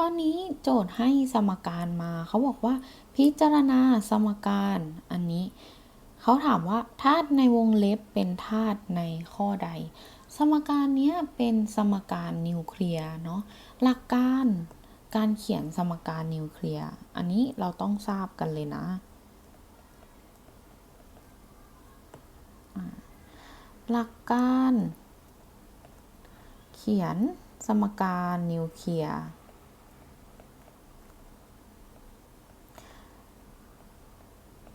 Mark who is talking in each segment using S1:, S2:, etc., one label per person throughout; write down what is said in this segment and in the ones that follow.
S1: ข้อนี้โจทย์ให้สมการมาเขาบอกว่าพิจารณาสมการอันนี้ เขาถามว่าธาตุในวงเล็บเป็นธาตุในข้อใด สมการเนี้ยเป็นสมการนิวเคลียร์เนาะหลักการการเขียนสมการนิวเคลียร์อันนี้เราต้องทราบกันเลยนะ หลักการ เขียนสมการนิวเคลียร์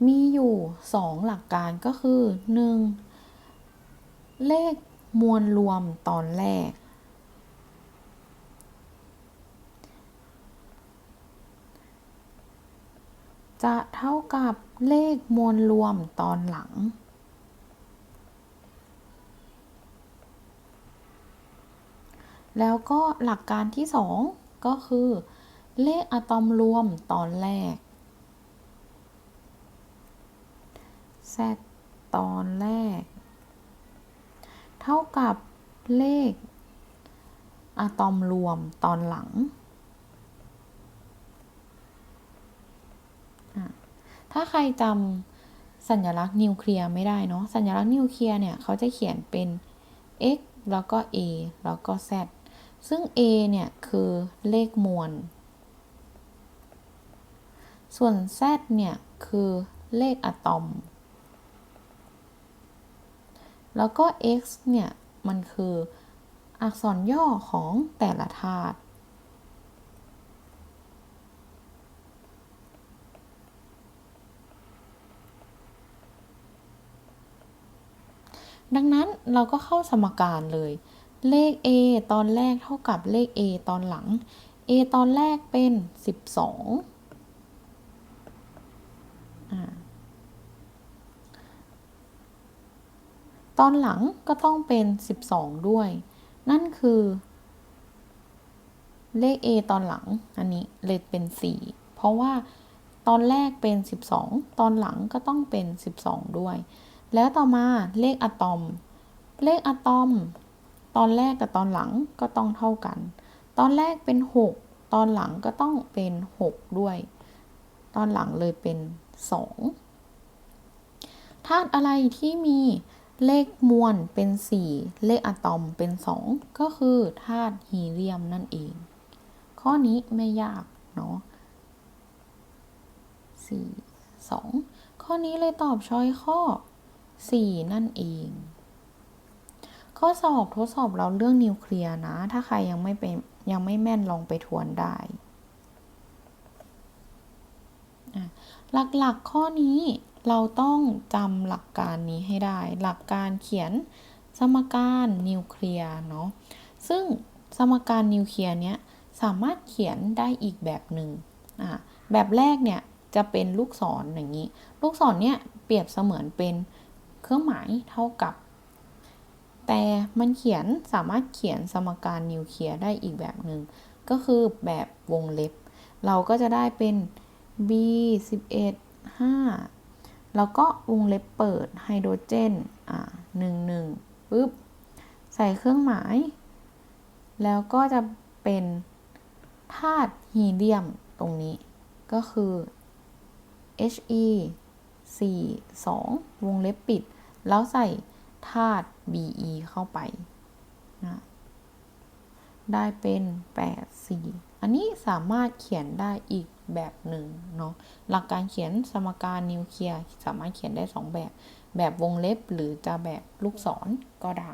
S1: มีอยู่ 2 หลักการก็คือ 1. เลขมวลรวมตอนแรก จะเท่ากับเลขมวลรวมตอนหลัง แล้วก็หลักการที่ 2 ก็คือ เลขอะตอมรวมตอนแรก z ตอนแรก เท่ากับเลขอะตอมรวมตอนหลัง ถ้าใครจำสัญลักษณ์นิวเคลียร์ไม่ได้เนาะ สัญลักษณ์นิวเคลียร์เนี่ยเขาจะเขียนเป็น x แล้วก็ a แล้วก็ z ซึ่ง a เนี่ยคือเลขมวล ส่วน z เนี่ยคือเลขอะตอม แล้วก็ x เนี่ย มันคืออักษรย่อของแต่ละธาตุดังนั้นเราก็เข้าสมการเลย เลข a ตอนแรกเท่ากับเลข a ตอนหลัง a ตอนแรกเป็น 12อ่า ตอนหลังก็ต้องเป็น 12 ด้วย นั่นคือ เลข a ตอนหลัง อันนี้เลยเป็น 4 เพราะว่าตอนแรกเป็น 12 ตอนหลังก็ต้องเป็น 12 ด้วย แล้วต่อมาเลขอะตอม เลขอะตอม ตอนแรกกับตอนหลังก็ต้องเท่ากัน ตอนแรกเป็น 6 ตอนหลังก็ต้องเป็น 6 ด้วย ตอนหลังเลยเป็น 2 ธาตุอะไรที่มี เลขมวลเป็น 4 เลขอะตอมเป็น 2 ก็คือธาตุฮีเลียมนั่นเอง ข้อนี้ไม่ยากเนาะ4 2 ข้อนี้เลยตอบช้อยข้อ 4 นั่นเอง ข้อสอบทดสอบเราเรื่องนิวเคลียร์นะ ถ้าใครยังไม่เป็นยังไม่แม่นลองไปทวนได้ หลักๆข้อนี้ เราต้องจำหลักการนี้ให้ได้ หลักการเขียนสมการนิวเคลียร์เนาะซึ่งสมการนิวเคลียร์เนี้ยสามารถเขียนได้อีกแบบหนึ่งอะแบบแรกเนี่ยจะเป็นลูกศรออย่างนี้ ลูกศรเนี่ยเปรียบเสมือนเป็นเครื่องหมายเท่ากับ แต่มันเขียนสามารถเขียนสมการนิวเคลียร์ได้อีกแบบหนึ่งก็คือแบบวงเล็บ เราก็จะได้เป็น b 11 5 แล้วก็วงเล็บเปิดไฮโดรเจนอ่า1 1ปึ๊บใส่เครื่องหมาย แล้วก็จะเป็นธาตุฮีเลียมตรงนี้ ก็คือ He 4 2 วงเล็บปิด แล้วใส่ธาตุ Be เข้าไปนะ ได้เป็น 8 4 อันนี้สามารถเขียนได้อีกแบบหนึ่งเนาะหลักการเขียนสมการนิวเคลียร์สามารถเขียนได้ 2 แบบ แบบวงเล็บหรือจะแบบลูกศรก็ได้